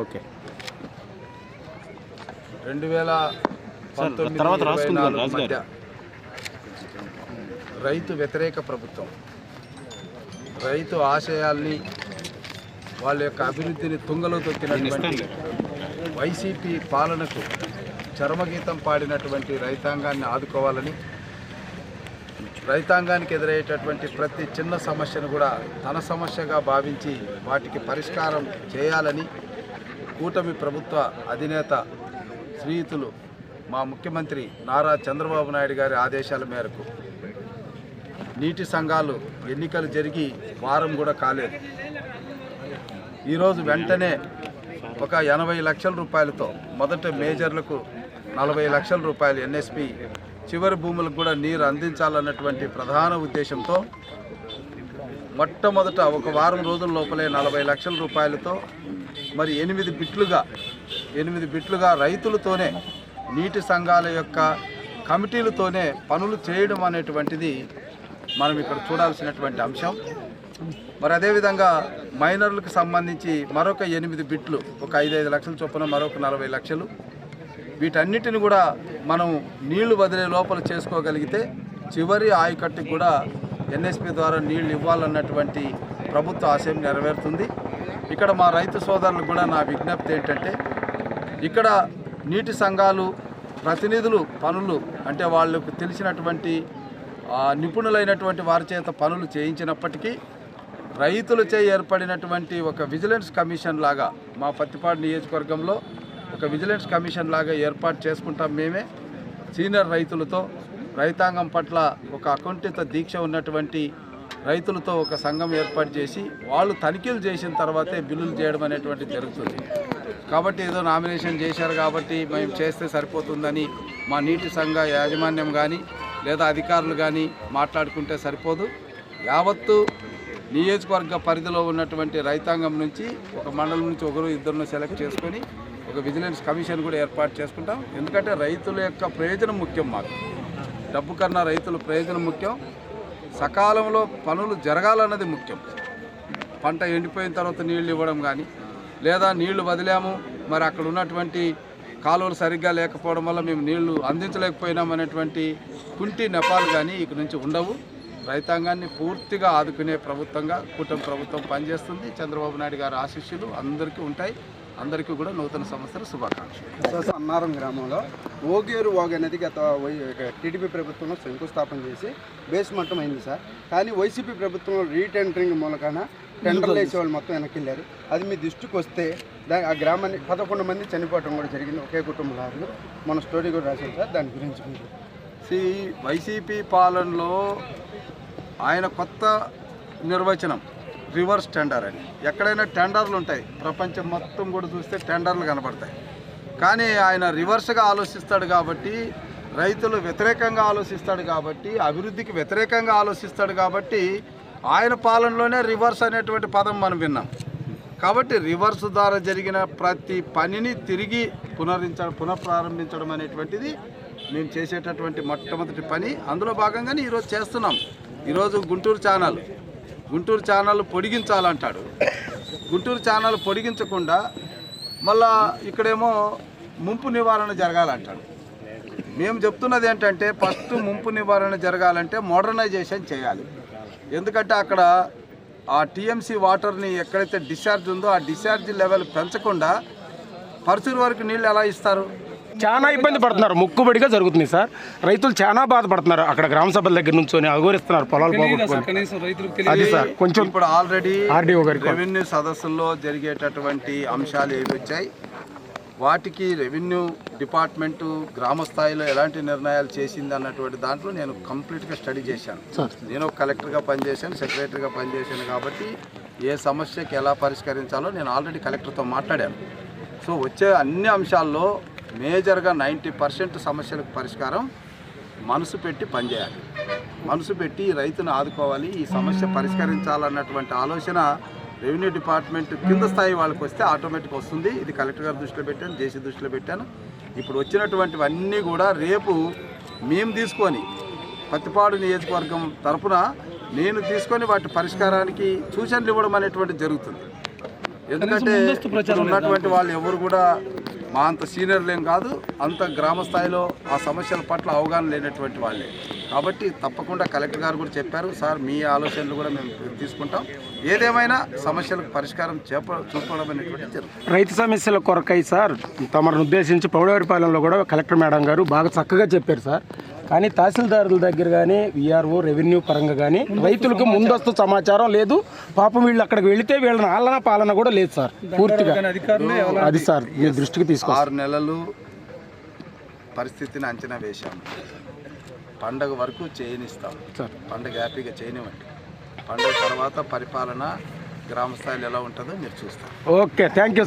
Okay. రెండు వేల పంతొమ్మిది రైతు వ్యతిరేక ప్రభుత్వం. రైతు ఆశయాల్ని వాళ్ళ యొక్క అభివృద్ధిని తుంగలో తొక్కినటువంటి వైసీపీ పాలనకు చరమగీతం పాడినటువంటి రైతాంగాన్ని ఆదుకోవాలని రైతాంగానికి ఎదురయ్యేటటువంటి ప్రతి చిన్న సమస్యను కూడా తన సమస్యగా భావించి వాటికి పరిష్కారం చేయాలని కూటమి ప్రభుత్వ అధినేత శ్రీయుతులు మా ముఖ్యమంత్రి నారా చంద్రబాబు నాయుడు గారి ఆదేశాల మేరకు నీటి సంఘాలు ఎన్నికలు జరిగి వారం కూడా కాలేదు. ఈరోజు వెంటనే ఒక ఎనభై లక్షల రూపాయలతో మొదట మేజర్లకు నలభై లక్షల రూపాయలు ఎన్ఎస్పి చివరి భూములకు కూడా నీరు అందించాలన్నటువంటి ప్రధాన ఉద్దేశంతో మొట్టమొదట ఒక వారం రోజుల లోపలే నలభై లక్షల రూపాయలతో మరి ఎనిమిది బిట్లుగా ఎనిమిది బిట్లుగా రైతులతోనే నీటి సంఘాల యొక్క కమిటీలతోనే పనులు చేయడం అనేటువంటిది మనం ఇక్కడ చూడాల్సినటువంటి అంశం. మరి అదేవిధంగా మైనర్లకు సంబంధించి మరొక ఎనిమిది బిట్లు ఒక ఐదైదు లక్షల చొప్పున మరొక నలభై లక్షలు. వీటన్నిటిని కూడా మనం నీళ్ళు వదిలే లోపల చేసుకోగలిగితే చివరి ఆయకట్టుకు కూడా ఎన్ఎస్పి ద్వారా నీళ్ళు ఇవ్వాలన్నటువంటి ప్రభుత్వ ఆశయం నెరవేరుతుంది. ఇక్కడ మా రైతు సోదరులకు కూడా నా విజ్ఞప్తి ఏంటంటే ఇక్కడ నీటి సంఘాలు ప్రతినిధులు పనులు అంటే వాళ్ళకు తెలిసినటువంటి నిపుణులైనటువంటి వారి చేత పనులు చేయించినప్పటికీ రైతులచే ఏర్పడినటువంటి ఒక విజిలెన్స్ కమిషన్ లాగా మా పత్తిపాడు నియోజకవర్గంలో ఒక విజిలెన్స్ కమిషన్ లాగా ఏర్పాటు చేసుకుంటాం మేమే. సీనియర్ రైతులతో రైతాంగం పట్ల ఒక అకుంఠిత దీక్ష ఉన్నటువంటి రైతులతో ఒక సంఘం ఏర్పాటు చేసి వాళ్ళు తనిఖీలు చేసిన తర్వాతే బిల్లులు చేయడం అనేటువంటి జరుగుతుంది. కాబట్టి ఏదో నామినేషన్ చేశారు కాబట్టి మేము చేస్తే సరిపోతుందని మా నీటి సంఘ యాజమాన్యం కానీ లేదా అధికారులు కానీ మాట్లాడుకుంటే సరిపోదు. యావత్తు నియోజకవర్గ పరిధిలో ఉన్నటువంటి రైతాంగం నుంచి ఒక మండలం నుంచి ఒకరు ఇద్దరును సెలెక్ట్ చేసుకొని ఒక విజిలెన్స్ కమిషన్ కూడా ఏర్పాటు చేసుకుంటాం. ఎందుకంటే రైతుల యొక్క ప్రయోజనం ముఖ్యం మాకు. డబ్బు కన్నా రైతుల ప్రయోజనం ముఖ్యం. సకాలంలో పనులు జరగాలన్నది ముఖ్యం. పంట ఎండిపోయిన తర్వాత నీళ్ళు ఇవ్వడం కానీ లేదా నీళ్ళు వదిలాము మరి అక్కడ ఉన్నటువంటి కాలువలు సరిగ్గా లేకపోవడం వల్ల మేము నీళ్ళు అందించలేకపోయినాం అనేటువంటి కుంటి నెపాలు కానీ ఇక నుంచి ఉండవు. రైతాంగాన్ని పూర్తిగా ఆదుకునే ప్రభుత్వంగా కూటమి ప్రభుత్వం పనిచేస్తుంది. చంద్రబాబు నాయుడు గారి ఆశీస్సులు అందరికీ ఉంటాయి. అందరికీ కూడా నూతన సంవత్సర శుభాకాంక్షలు. సార్ అన్నారం గ్రామంలో ఓగేరు వాగు అనేది గత వై- టీడీపీ ప్రభుత్వంలో శంకుస్థాపన చేసి బేస్ మట్టం అయింది సార్. కానీ వైసీపీ ప్రభుత్వంలో రీటెండరింగ్ మూలకాన టెండర్లు వేసే వాళ్ళు మొత్తం వెనక్కి వెళ్ళారు అది మీ దృష్టికి వస్తే దా ఆ గ్రామాన్ని పదకొండు మంది చనిపోవటం కూడా జరిగింది. ఒకే కుటుంబంలో మన స్టోరీ కూడా రాశారు సార్. దాని గురించి మీరు. సి వైసీపీ పాలనలో ఆయన కొత్త నిర్వచనం. రివర్స్ టెండర్ అని. ఎక్కడైనా టెండర్లు ఉంటాయి. ప్రపంచం మొత్తం కూడా చూస్తే టెండర్లు కనబడతాయి. కానీ ఆయన రివర్స్గా ఆలోచిస్తాడు కాబట్టి రైతులు వ్యతిరేకంగా ఆలోచిస్తాడు కాబట్టి అభివృద్ధికి వ్యతిరేకంగా ఆలోచిస్తాడు కాబట్టి ఆయన పాలనలోనే రివర్స్ అనేటువంటి పదం మనం విన్నాం. కాబట్టి రివర్స్ ద్వారా జరిగిన ప్రతి పనిని తిరిగి పునరించడం పునఃప్రారంభించడం అనేటువంటిది మేము చేసేటటువంటి మొట్టమొదటి పని. అందులో భాగంగానే ఈరోజు చేస్తున్నాం. ఈరోజు గుంటూరు ఛానల్. గుంటూరు ఛానల్ పొడిగించాలంటాడు. గుంటూరు ఛానల్ పొడిగించకుండా మళ్ళా ఇక్కడేమో ముంపు నివారణ జరగాలంటాడు. మేము చెప్తున్నది ఏంటంటే ఫస్ట్ ముంపు నివారణ జరగాలంటే మోడర్నైజేషన్ చేయాలి. ఎందుకంటే అక్కడ ఆ టీఎంసీ వాటర్ని ఎక్కడైతే డిశ్చార్జ్ ఉందో ఆ డిశ్చార్జ్ లెవెల్ పెంచకుండా పరుచూరు వరకు నీళ్ళు ఎలా ఇస్తారు? చాలా ఇబ్బంది పడుతున్నారు. ముక్కుబడిగా జరుగుతుంది సార్. రైతులు చాలా బాధపడుతున్నారు. అక్కడ గ్రామ సభల దగ్గర నుంచి అఘోరిస్తున్నారు పొలాలు పోగొట్టుకొని. అది సార్ కొంచెం ఇప్పుడు ఆల్రెడీ ఆర్డీఓ గారికి రెవెన్యూ సదస్సుల్లో జరిగేటటువంటి అంశాలు ఏవి వచ్చాయి? వాటికి రెవెన్యూ డిపార్ట్మెంటు గ్రామ స్థాయిలో ఎలాంటి నిర్ణయాలు చేసింది అన్నటువంటి దాంట్లో నేను కంప్లీట్గా స్టడీ చేశాను. నేను ఒక కలెక్టర్గా పనిచేశాను సెక్రటరీగా పనిచేశాను కాబట్టి ఏ సమస్యకి ఎలా పరిష్కరించాలో నేను ఆల్రెడీ కలెక్టర్తో మాట్లాడాను. సో వచ్చే అన్ని అంశాల్లో మేజర్గా నైంటీ పర్సెంట్ సమస్యలకు పరిష్కారం మనసు పెట్టి పనిచేయాలి. మనసు పెట్టి రైతును ఆదుకోవాలి ఈ సమస్య పరిష్కరించాలన్నటువంటి ఆలోచన రెవెన్యూ డిపార్ట్మెంట్ కింద స్థాయి వాళ్ళకి వస్తే ఆటోమేటిక్ వస్తుంది. ఇది కలెక్టర్ గారి దృష్టిలో పెట్టాను జేసీ దృష్టిలో పెట్టాను. ఇప్పుడు వచ్చినటువంటివన్నీ కూడా రేపు మేము తీసుకొని పత్తిపాడు నియోజకవర్గం తరపున నేను తీసుకొని వాటి పరిష్కారానికి సూచనలు ఇవ్వడం అనేటువంటి జరుగుతుంది. ఎందుకంటే ఉన్నటువంటి వాళ్ళు ఎవరు కూడా మా అంత సీనియర్లేం కాదు అంత గ్రామ స్థాయిలో ఆ సమస్యల పట్ల అవగాహన లేనటువంటి వాళ్ళే. కాబట్టి తప్పకుండా కలెక్టర్ గారు కూడా చెప్పారు సార్ మీ ఆలోచనలు కూడా మేము తీసుకుంటాం. ఏదేమైనా సమస్యలకు పరిష్కారం చేప చూపడం అనేటువంటి రైతు సమస్యల కొరకై సార్ తమను ఉద్దేశించి పౌడవారిపాలెంలో కూడా కలెక్టర్ మేడం గారు బాగా చక్కగా చెప్పారు సార్. కానీ తహసీల్దారుల దగ్గర కానీ విఆర్ఓ రెవెన్యూ పరంగా కానీ రైతులకు ముందస్తు సమాచారం లేదు. పాపం వీళ్ళు అక్కడికి వెళితే వీళ్ళని ఆలన పాలన కూడా లేదు సార్. పూర్తిగా. అది సార్ మీ దృష్టికి తీసుకో. ఆరు నెలలు పరిస్థితిని అంచనా వేశాము పండగ వరకు చేయనిస్తాం. సార్. పండగ హ్యాపీగా చేయనివ్వండి. పండగ తర్వాత పరిపాలన గ్రామ స్థాయిలో ఎలా ఉంటుందో మీరు చూస్తారు. Okay thank you